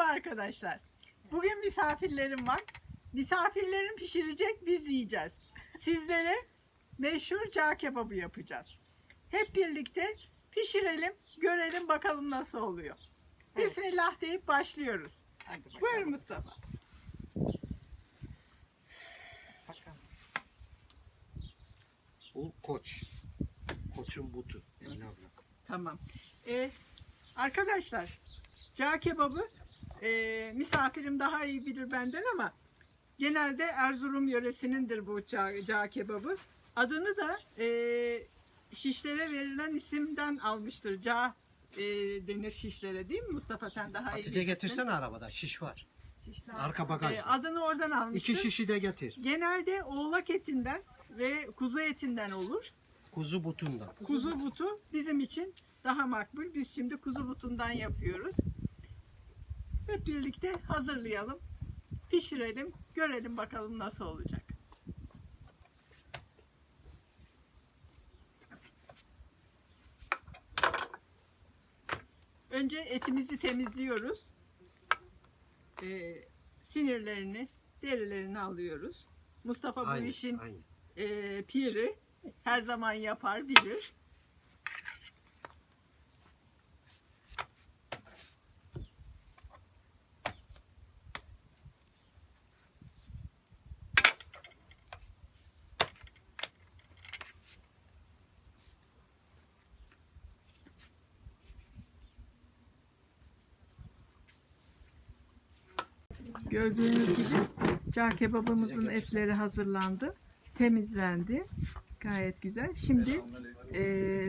Merhaba arkadaşlar. Bugün misafirlerim var. Misafirlerim pişirecek, biz yiyeceğiz. Sizlere meşhur cağ kebabı yapacağız. Hep birlikte pişirelim, görelim bakalım nasıl oluyor. Bismillah deyip başlıyoruz. Hadi bakalım. Buyur Mustafa. bakalım. Bu koç. Koçun butu. Tamam. Ee, arkadaşlar, cağ kebabı e, misafirim daha iyi bilir benden ama genelde Erzurum yöresinindir bu cağ, cağ kebabı. Adını da e, şişlere verilen isimden almıştır. Cağ e, denir şişlere değil mi Mustafa sen daha iyi Hatice bilirsin. getirsene arabada şiş var. Şişler. Arka bagajda. E, adını oradan almıştır. İki şişi de getir. Genelde oğlak etinden ve kuzu etinden olur. Kuzu butundan. Kuzu butu bizim için daha makbul. Biz şimdi kuzu butundan yapıyoruz. Hep birlikte hazırlayalım. Pişirelim. Görelim bakalım nasıl olacak. Önce etimizi temizliyoruz. Ee, sinirlerini, derilerini alıyoruz. Mustafa bu Aynen, işin aynen. e, piri her zaman yapar bilir. Gördüğünüz gibi cağ kebabımızın etleri hazırlandı. Temizlendi. Gayet güzel. Şimdi e,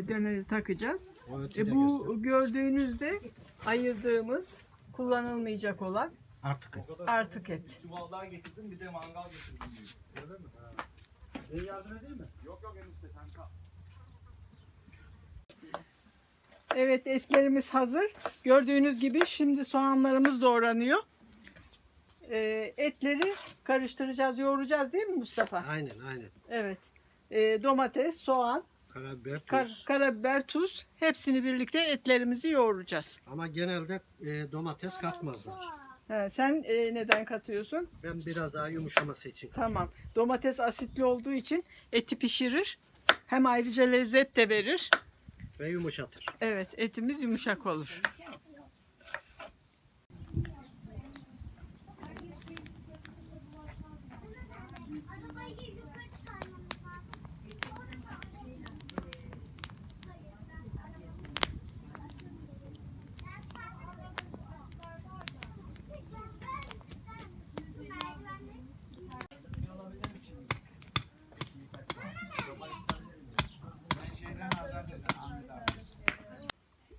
döneri takacağız. E, bu gördüğünüzde ayırdığımız kullanılmayacak olan Artık et. artık et. Çuvallar getirdim bir de mangal getirdim diyor. Öyle mi? Ha. Ben yardım edeyim mi? Yok yok enişte sen kal. Evet etlerimiz hazır. Gördüğünüz gibi şimdi soğanlarımız doğranıyor. E, etleri karıştıracağız, yoğuracağız değil mi Mustafa? Aynen aynen. Evet. E, domates, soğan, Karabiber, kar- tuz. karabiber, tuz hepsini birlikte etlerimizi yoğuracağız. Ama genelde e, domates katmazlar. Ha, sen e, neden katıyorsun? Ben biraz daha yumuşaması için katıyorum. Tamam. Domates asitli olduğu için eti pişirir. Hem ayrıca lezzet de verir. Ve yumuşatır. Evet, etimiz yumuşak olur.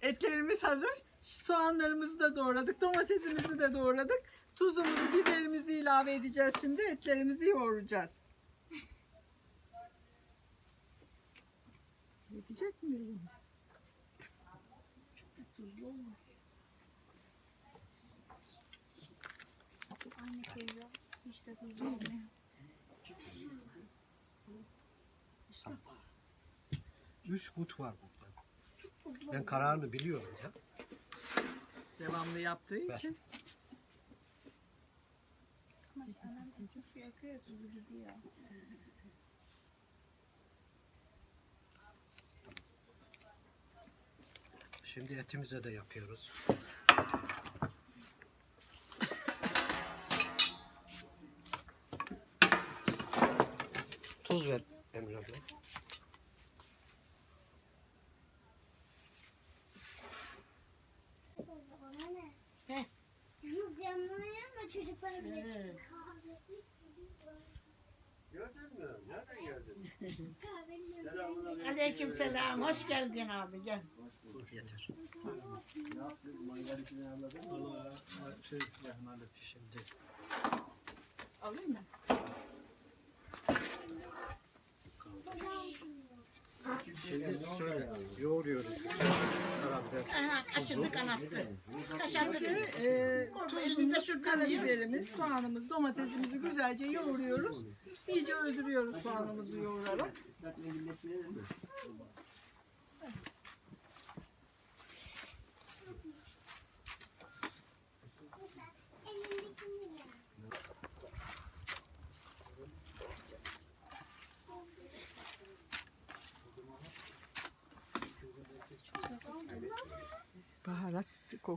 Etlerimiz hazır. Soğanlarımızı da doğradık. Domatesimizi de doğradık. Tuzumuzu, biberimizi ilave edeceğiz şimdi. Etlerimizi yoğuracağız. Yetecek mi? Tuzlu olmuyor. Üç but var burada. Ben kararını biliyorum ya. Devamlı yaptığı için. Ama tuzu gidiyor. Şimdi etimize de yapıyoruz. Tuz ver Emre abla. Heh. Yalnız yanmaya ama çocuklara bile Evet. Gördün mü? Nereden geldin? kahvenin Aleyküm selam. Hoş geldin abi gel. Yeter. Şey yakın hallet. Şimdi Alayım mı? Şimdi şöyle yoğuruyoruz. Aha, kaşındı kanattı. Şimdi e, tuzumuz, karabiberimiz, soğanımız, domatesimizi güzelce yoğuruyoruz. İyice öldürüyoruz soğanımızı yoğurarak.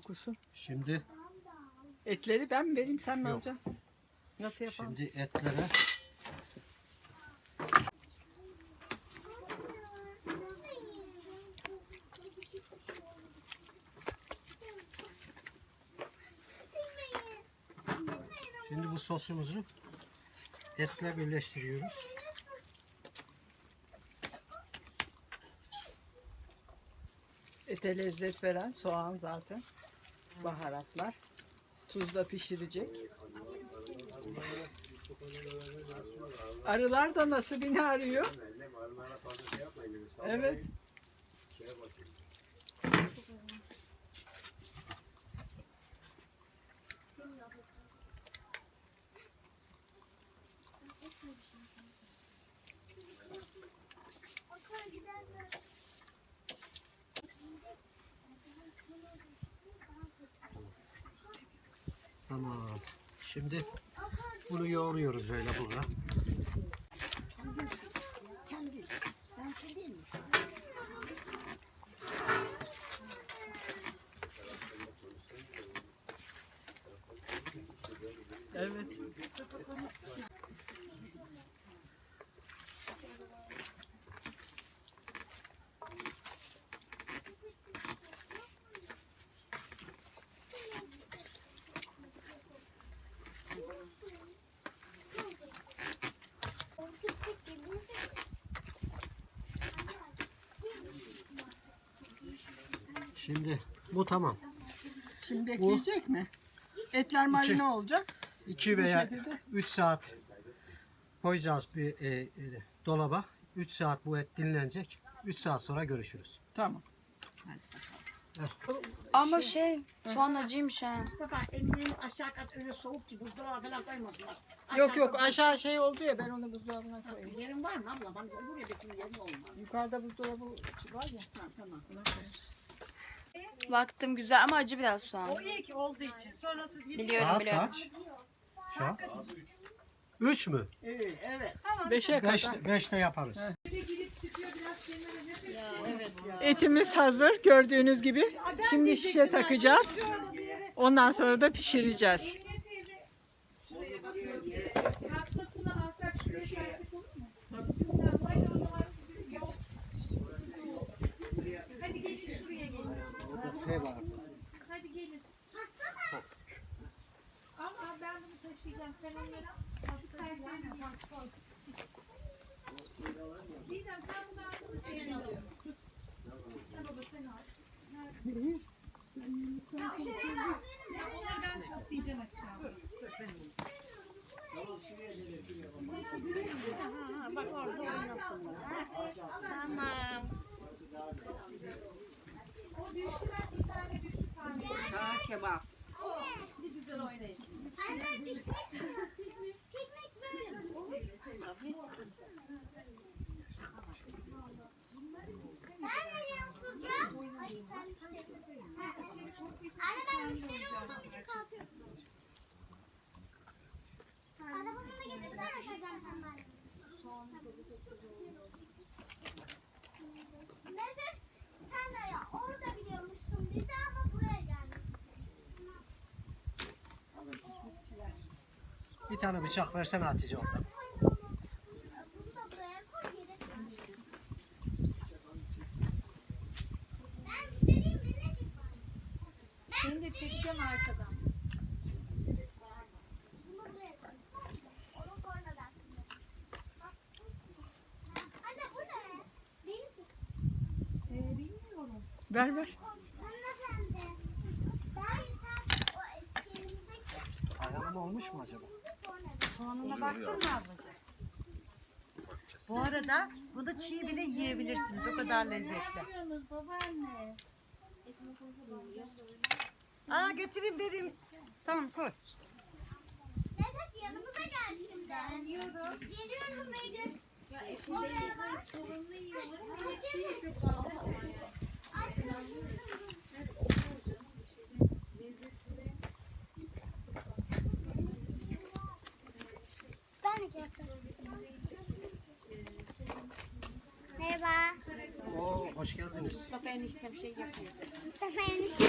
Kokusu. Şimdi Etleri ben mi vereyim sen mi Yok. alacaksın? Nasıl yapalım? şimdi etlere şimdi bu sosumuzu etle birleştiriyoruz. Ete lezzet veren soğan zaten. Baharatlar. Tuzla pişirecek. Arılar da nasibini arıyor. Evet. Tamam. Şimdi bunu yoğuruyoruz böyle burada. Evet. Şimdi bu tamam. Şimdi bekleyecek mi? Etler marine olacak. 2 Bu veya şekilde. 3 saat koyacağız bir e, e, dolaba. 3 saat bu et dinlenecek. 3 saat sonra görüşürüz. Tamam. Ama şey şu an acıymış ha. Mustafa eminim aşağı kat öyle soğuk ki buzdolabı falan koymadılar. Yok yok aşağı şey oldu ya ben onu buzdolabına koyayım. Yerin var mı abla? Bana öbür yedekli yerin olmaz. Yukarıda buzdolabı var ya. Ha, tamam. Buna koyarız. Baktım güzel ama acı biraz soğan. O iyi ki olduğu için. Sonrası Biliyorum saat biliyorum. kaç? Şu an? 3 mü? Evet. Evet. Beşe kadar. 5'te, 5'te yaparız. Etimiz hazır gördüğünüz gibi. Şimdi şişe takacağız. Ondan sonra da pişireceğiz. Hadi gelin şuraya gelin. Şey var. Hadi gelin. Ama ben bunu taşıyacağım. Sen onlara hastaysan Didem sen bunu aldın şeyini al. Sen baba sen al. Ya o şeyleri al. Ya onları ben toplayacağım akşam. Bak orada oynasınlar. Tamam. O düştü ben bir tane düştü tane. Şah kebap. Bir güzel oynayın. Ben nereye oturacağım? Anne ben müşteri olduğum için kalkıyorum. Arabamı da getirsene şuradan sen bana. Nefes sen de ya orada biliyormuşsun bizi ama buraya gelmiş. Bir tane bıçak versene Hatice oradan. Bunu da buraya koy yedek. Ben müşteriyim beni çek bari. Seni de çekeceğim arkadan. Bilmiyorum. Ver ver. Ayağım olmuş mu acaba? Soğanına baktın mı ablacığım? Bu arada bunu çiğ bile yiyebilirsiniz. O kadar lezzetli. babaanne? Aa götüreyim vereyim. Tamam koy. Nefes yanımıza gel şimdi. Geliyorum. Megan. Ya eşinde yiyorlar, sorunlu Merhaba. Oo, hoş geldiniz. Mustafa eniştem şey yapıyor. Mustafa eniştem.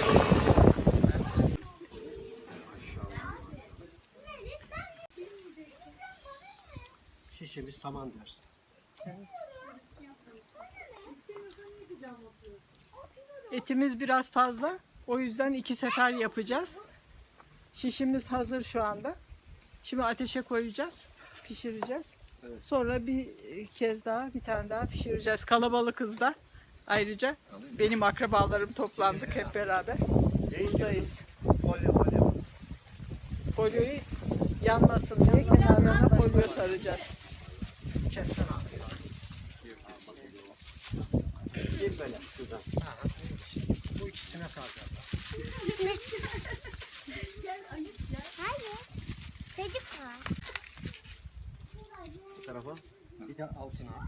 Şişemiz tamam dersin. Etimiz biraz fazla. O yüzden iki sefer yapacağız. Şişimiz hazır şu anda. Şimdi ateşe koyacağız. Pişireceğiz. Sonra bir kez daha bir tane daha pişireceğiz. Kalabalıkız da. Ayrıca benim akrabalarım toplandık hep beraber. Buradayız. Folyoyu yanmasın diye kenarlarına folyo saracağız. Kessen abi. Gel böyle şuradan. Ha, Bu ikisine saracağız. Hayır. Çocuk var. Tarafa. Bir de altına.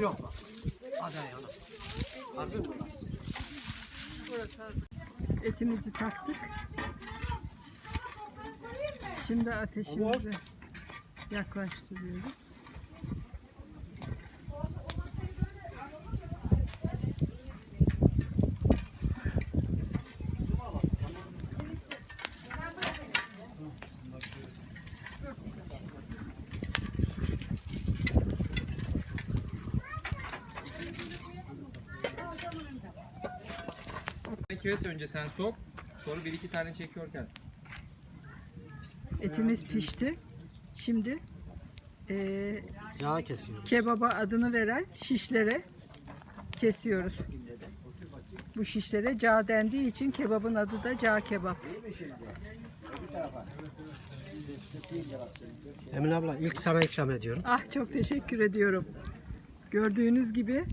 Yok. Hadi ayağına. Hazır mı? Etimizi taktık. Şimdi ateşimizi yaklaştırıyoruz. Kes önce sen sok. Sonra bir iki tane çekiyorken. Etimiz pişti. Şimdi eee Yağ kesiyoruz. kebaba adını veren şişlere kesiyoruz. Bu şişlere cağ dendiği için kebabın adı da cağ kebap. Emin abla ilk sana ikram ediyorum. Ah çok teşekkür ediyorum. Gördüğünüz gibi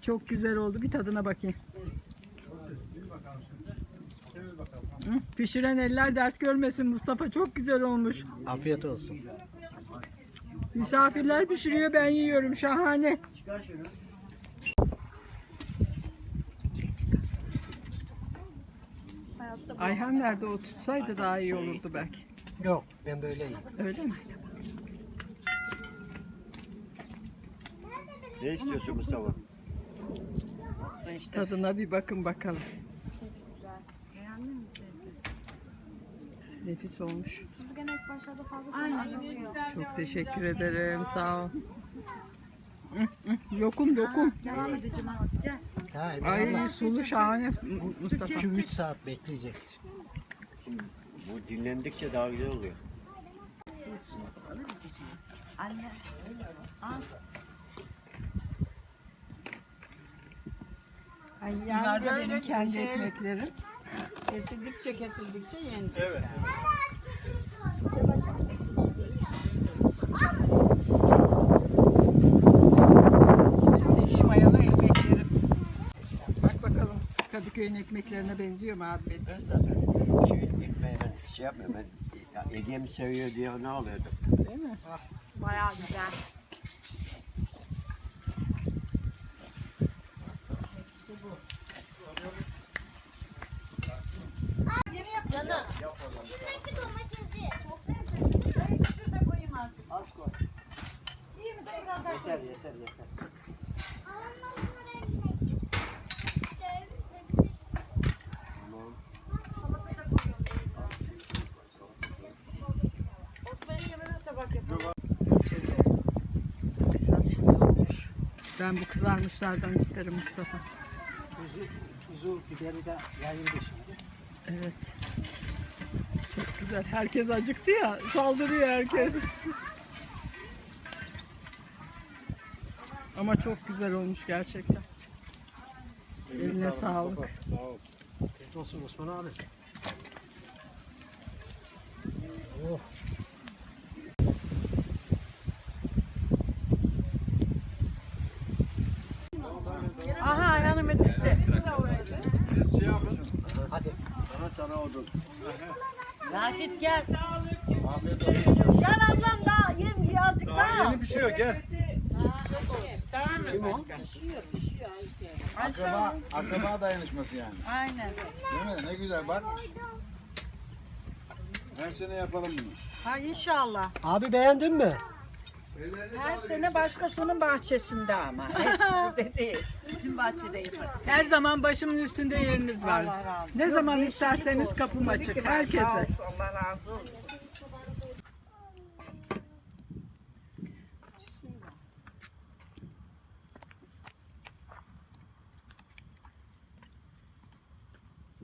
çok güzel oldu. Bir tadına bakayım. Hı, Pişiren eller dert görmesin Mustafa. Çok güzel olmuş. Afiyet olsun. Misafirler pişiriyor ben yiyorum. Şahane. Ayhan nerede o tutsaydı daha iyi olurdu belki. Yok ben böyleyim. Öyle mi? Ne istiyorsun Mustafa? Tadına bir bakın bakalım. Nefis olmuş. Çok teşekkür ederim. Sağ ol. Hı, Lokum lokum. Ha, Emin Ay sulu şahane Mustafa. 2-3 saat bekleyecektir. Bu dinlendikçe daha güzel oluyor. Anne. Ay yani benim kendi ekmeklerim. Kesildikçe kesildikçe yenecek. Evet. Değişim mayalı ekmeklerim. Bak bakalım Kadıköy'ün ekmeklerine benziyor mu abi? Ben zaten şey, ekmeği ben şey yapmıyorum. Ben ya, Ege'mi seviyor diye ne alıyordum? Değil mi? Bayağı güzel. Yeter yeter yeter. Ben bu kızarmışlardan isterim Mustafa. Kuzu, kuzu biberi de yayıldı şimdi. Evet. Güzel. Herkes acıktı ya. Saldırıyor herkes. Ama çok güzel olmuş gerçekten. Eline sağlık. Afiyet olsun Osman abi. Oh. Aha ayağıma düştü. Siz şey yapın. Hadi. Sana sana odun. Raşit gel. Afiyet olsun. Gel ablam daha yem azıcık daha. Daha yeni pişiyor gel. Akraba, akraba dayanışması yani. Aynen. Değil mi? Ne güzel bak. Her sene yapalım bunu. Ha inşallah. Abi beğendin mi? Her sene başkasının bahçesinde ama. Hep burada değil. Bizim bahçede yaparız. Her zaman başımın üstünde yeriniz var. Allah razı olsun. Ne Yok, zaman değişiklik isterseniz olsun. kapım Tabii açık herkese. Sağ olsun, Allah razı olsun.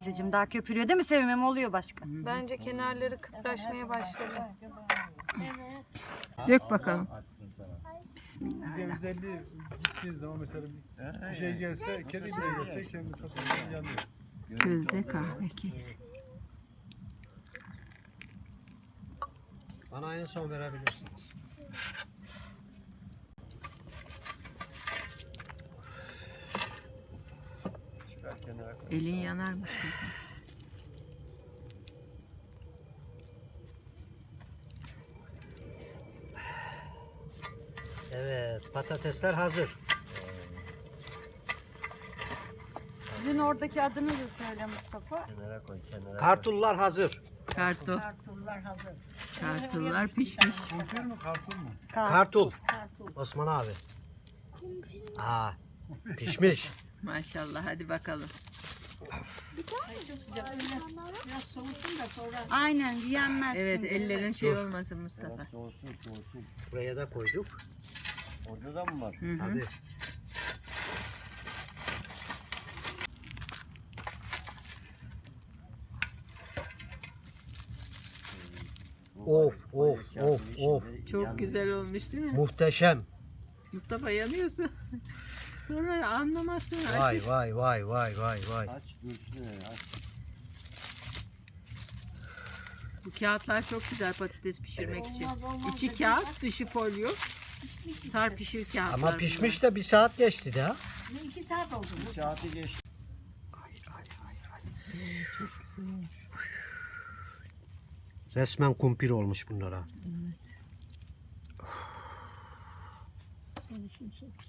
Teyzeciğim daha köpürüyor değil mi Sevimem oluyor başka? Bence kenarları kıpraşmaya başladı. Dök bakalım. Açsın sana. %150 gittiğin zaman mesela bir şey gelse, kedi bile gelse kendi kafasından yanıyor. Gözde kahve Bana en son verebilirsiniz. Elin yanar mı? Evet patatesler hazır. Sizin oradaki adını da söyle Mustafa. Kenara koy kenara. Kartullar hazır. Kartol. Kartullar hazır. Kartullar pişmiş. Kumpir mi karpuz mu? Kartul. Osman abi. Aa, pişmiş. Maşallah hadi bakalım. Biraz soğusun da sonra Aynen yenmez. Evet ellerin şey olmasın Mustafa. Soğusun soğusun. Buraya da koyduk. Orada da mı var? Hı hı. Tabii. Of of of of. Çok güzel olmuş değil mi? Muhteşem. Mustafa yanıyorsun. Sonra anlamazsın. Vay Acı. vay vay vay vay vay. Aç öyle aç. Bu kağıtlar çok güzel patates pişirmek için. İçi kağıt, dışı folyo. Sar pişir kağıtlar. Ama pişmiş de bir saat geçti de ha. ne iki saat oldu. Bir saati geçti. Resmen kumpir olmuş bunlara. bunlar. Sonuçum çok